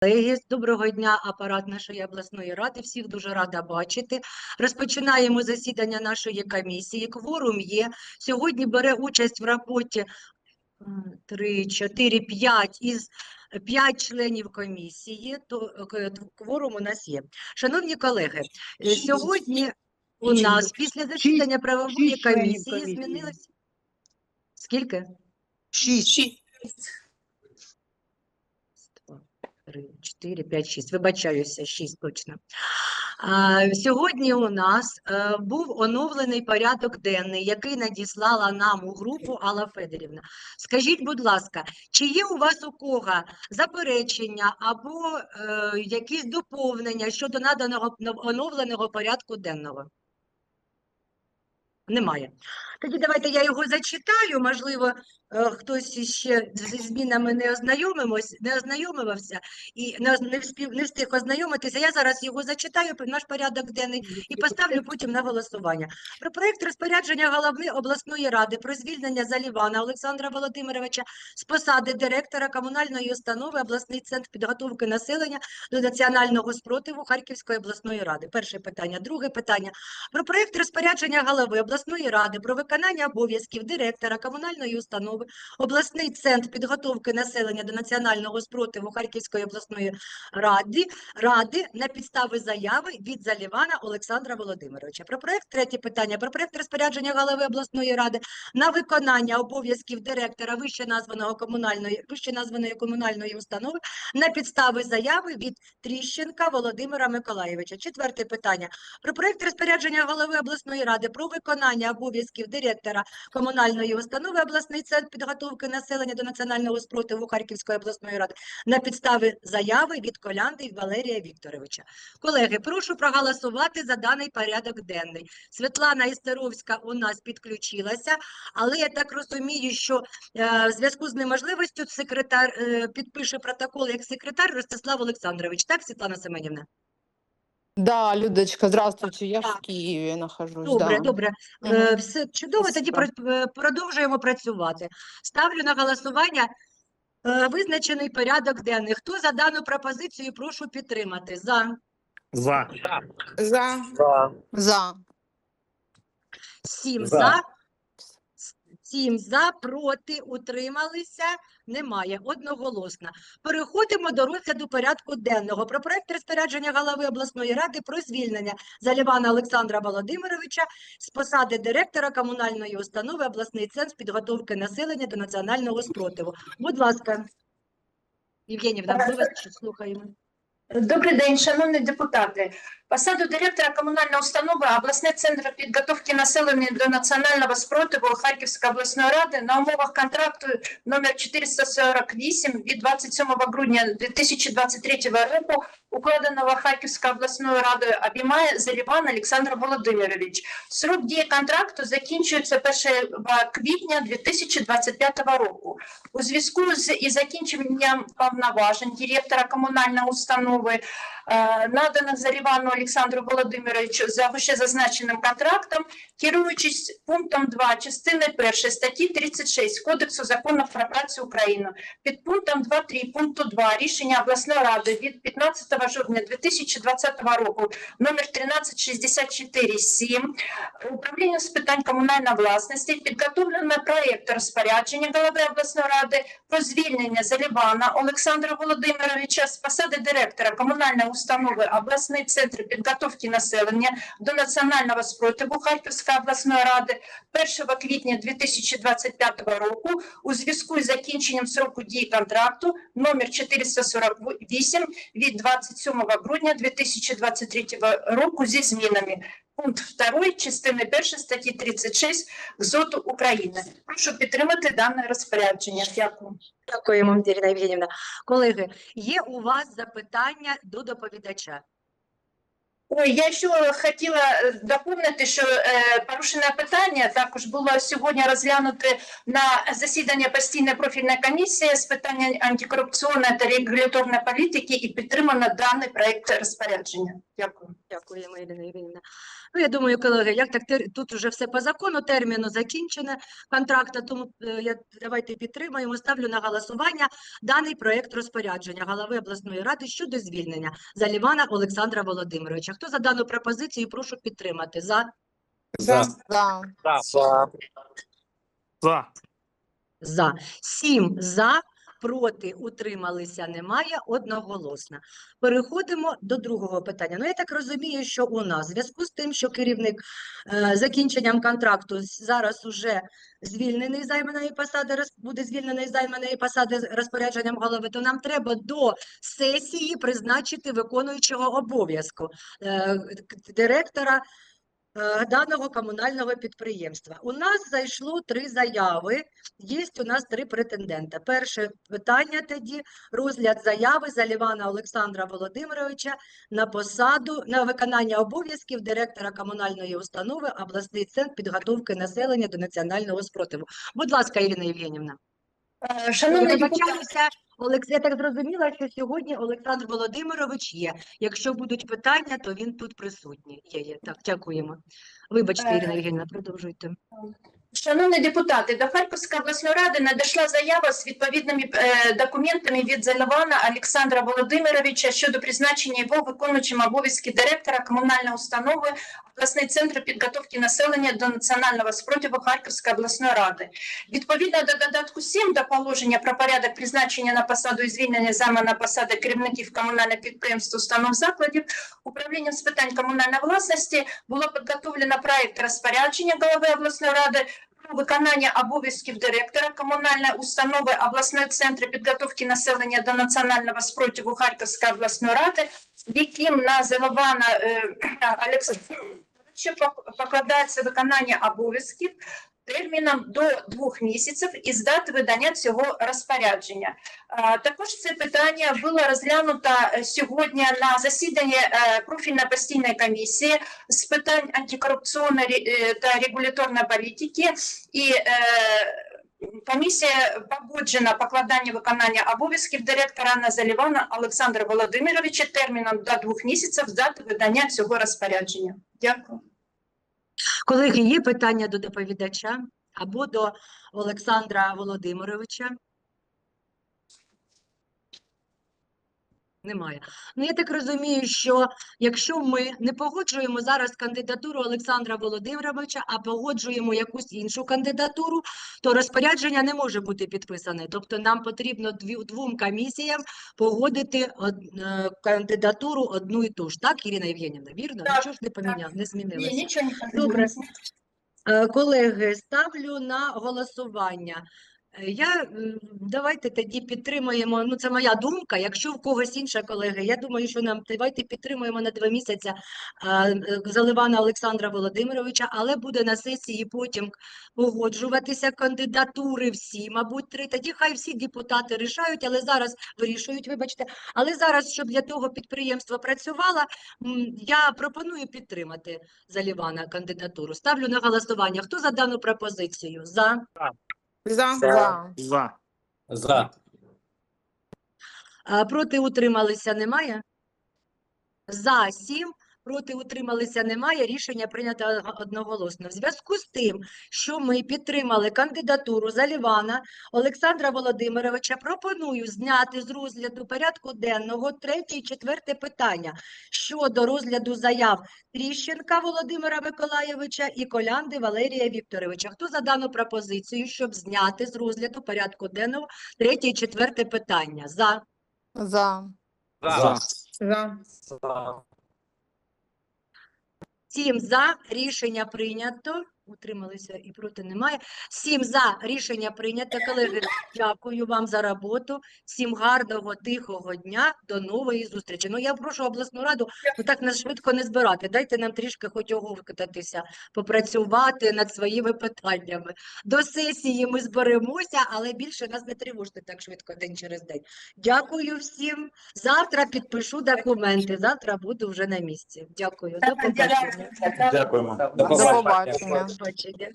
колеги, доброго дня, апарат нашої обласної ради. Всіх дуже рада бачити. Розпочинаємо засідання нашої комісії. Кворум є. Сьогодні бере участь в роботі м, три, чотири, п'ять із п'ять членів комісії. То кворум у нас є. Шановні колеги, е, сьогодні у нас після засідання правової комісії комісії. змінилось. Скільки? Шість. Два, три, чотири, п'ять, шість. Вибачаюся, шість точно. Сьогодні у нас е, був оновлений порядок денний, який надіслала нам у групу Алла Федорівна. Скажіть, будь ласка, чи є у вас у кого заперечення або е, якісь доповнення щодо наданого оновленого порядку денного? Немає. Тоді давайте я його зачитаю. Можливо, е, хтось іще зі змінами не ознайомимось, не ознайомився і не, оз- не, встиг ознайомитися. Я зараз його зачитаю, наш порядок денний, і поставлю потім на голосування. Про проект розпорядження голови обласної ради про звільнення Залівана Олександра Володимировича з посади директора комунальної установи обласний центр підготовки населення до національного спротиву Харківської обласної ради. Перше питання. Друге питання. Про проект розпорядження голови обласної ради про виконання обов'язків директора комунальної установи обласний центр підготовки населення до національного спротиву Харківської обласної ради, ради на підстави заяви від Залівана Олександра Володимировича. Про проект третє питання. Про проект розпорядження голови обласної ради на виконання обов'язків директора вищеназваного комунальної вищеназваної комунальної установи на підстави заяви від Тріщенка Володимира Миколаєвича. Четверте питання. Про проект розпорядження голови обласної ради про виконання обов'язків директора комунальної установи обласний центр підготовки населення до національного спротиву Харківської обласної ради на підстави заяви від Колянди Валерія Вікторовича. Колеги, прошу проголосувати за даний порядок денний. Світлана Істеровська у нас підключилася, але я так розумію, що е, в зв'язку з неможливістю секретар е, підпише протокол як секретар Ростислав Олександрович. Так, Світлана Семенівна? Да, Людочка, здравствуйте, я Так. в Києві нахожусь, Добре, да. добре. Мгм. Е, Все чудово, тоді Спасибо. про- е, продовжуємо працювати. Ставлю на голосування е, визначений порядок денний. Хто за дану пропозицію, прошу підтримати. За. За. За. За. Сім За. за. Сім за, проти, утрималися, немає, одноголосно. Переходимо до розгляду порядку денного. Про проект розпорядження голови обласної ради про звільнення Залівана Олександра Володимировича з посади директора комунальної установи обласний центр підготовки населення до національного спротиву. Будь ласка, Євгенівна, ми вас слухаємо. Добрий день, шановні депутати. Посаду директора комунальної установи обласний центр підготовки населення до національного спротиву Харківської обласної ради на умовах контракту номер 448 від 27 грудня 2023 року, укладеного Харківською обласною радою, обіймає Заліван Олександр Володимирович. Срок дії контракту закінчується 1 квітня 2025 року. У зв'язку з із закінченням повноважень директора комунальної установи е, наданих Залівану Олександру Володимировичу за вищезазначеним контрактом, керуючись пунктом 2 частини 1 статті 36 Кодексу законів про працю України, під пунктом 2.3 пункту 2 рішення обласної ради від 15 жовтня 2020 року номер 1364-7 управління з питань комунальної власності підготовлено проєкт розпорядження голови обласної ради про звільнення Залівана Олександра Володимировича з посади директора комунальної установи обласний центр підготовки населення до національного спротиву Харківської обласної ради 1 квітня 2025 року у зв'язку із закінченням сроку дії контракту номер 448 від 27 грудня 2023 року зі змінами. Пункт 2 частини 1 статті 36 ГЗОТу України. Прошу підтримати дане розпорядження. Дякую. Дякуємо, Ірина Євгенівна. Колеги, є у вас запитання до доповідача? Ой, я ще хотіла е, доповнити, що е, порушене питання також було сьогодні розглянуте на засідання постійної профільної комісії з питань антикорупційної та регуляторної політики і підтримано даний проект розпорядження. Дякую. Дякую, Ірина Іринівна. Ну, я думаю, колеги, як так тут вже все по закону, терміну закінчене контракту, тому е, я, давайте підтримаємо. Ставлю на голосування даний проект розпорядження голови обласної ради щодо звільнення Залівана Олександра Володимировича. Хто за дану пропозицію, прошу підтримати. За? За. За. За. За. За. Сім за, проти, утрималися немає, одноголосно. Переходимо до другого питання. Ну, я так розумію, що у нас в зв'язку з тим, що керівник е, закінченням контракту зараз уже звільнений займаної посади, буде звільнений займаної посади розпорядженням голови, то нам треба до сесії призначити виконуючого обов'язку е, директора даного комунального підприємства. У нас зайшло три заяви. Є у нас три претендента. Перше питання тоді розгляд заяви Залівана Олександра Володимировича на посаду на виконання обов'язків директора комунальної установи обласний центр підготовки населення до національного спротиву. Будь ласка, Ірина Євгенівна. Е, депутати, Вибачаюся, Олекс... я так зрозуміла, що сьогодні Олександр Володимирович є. Якщо будуть питання, то він тут присутній. Є, є. Так, дякуємо. Вибачте, Е, Ірина Євгенівна, продовжуйте. Шановні депутати, до Харківської обласної ради надійшла заява з відповідними е, документами від Заливана Олександра Володимировича щодо призначення його виконуючим обов'язки директора комунальної установи обласний центр підготовки населення до національного спротиву Харківської обласної ради. Відповідно до додатку 7 до положення про порядок призначення на посаду і звільнення займа на посади керівників комунальних підприємств, установ закладів, управлінням з питань комунальної власності було підготовлено проект розпорядження голови обласної ради виконання обов'язків директора комунальної установи обласної центри підготовки населення до національного спротиву Харківської обласної ради, яким на Заливана е, Олександровича покладається виконання обов'язків терміном до двох місяців із дати видання цього розпорядження. Також це питання було розглянуто е, сьогодні на засіданні е, профільної постійної комісії з питань антикорупційної е, та регуляторної політики і комісія погоджена покладання виконання обов'язків директора Назалівана Олександра Володимировича терміном до двох місяців з дати видання цього розпорядження. Дякую. Колеги, є питання до доповідача або до Олександра Володимировича? Немає. Ну, я так розумію, що якщо ми не погоджуємо зараз кандидатуру Олександра Володимировича, а погоджуємо якусь іншу кандидатуру, то розпорядження не може бути підписане. Тобто нам потрібно дві, двом комісіям погодити од, е, кандидатуру одну і ту ж. Так, Ірина Євгенівна, вірно? Так, Нічого ж не поміняв, не змінилося. Ні, нічого не Добре. Е, Колеги, ставлю на голосування. Е, Я давайте тоді підтримуємо. Ну, це моя думка. Якщо в когось інша колеги, я думаю, що нам давайте підтримуємо на два місяці е, е, Заливана Олександра Володимировича, але буде на сесії потім погоджуватися кандидатури всі, мабуть, три. Тоді хай всі депутати рішають, але зараз вирішують, вибачте. Але зараз, щоб для того підприємство працювало, я пропоную підтримати Залівана кандидатуру. Ставлю на голосування. Хто за дану пропозицію? За. За. За. За. За. А, Проти утрималися немає? За сім. Проти утрималися немає. Рішення прийнято одноголосно. В зв'язку з тим, що ми підтримали кандидатуру Залівана Олександра Володимировича, пропоную зняти з розгляду порядку денного третє і четверте питання щодо розгляду заяв Тріщенка Володимира Миколайовича і Колянди Валерія Вікторовича. Хто за дану пропозицію, щоб зняти з розгляду порядку денного третє і четверте питання? За. За. За. За. За. Сім за. Рішення прийнято. Утрималися і проти немає. Сім за рішення прийнято. Колеги, дякую вам за роботу. Всім гарного, тихого дня. До нової зустрічі. Ну я прошу обласну раду ну, так нас швидко не збирати. Дайте нам трішки хоч оговкататися, попрацювати над своїми питаннями. До сесії ми зберемося, але більше нас не тривожте так швидко день через день. Дякую всім. Завтра підпишу документи. Завтра буду вже на місці. Дякую. До побачення. Дякуємо. До побачення. До побачення.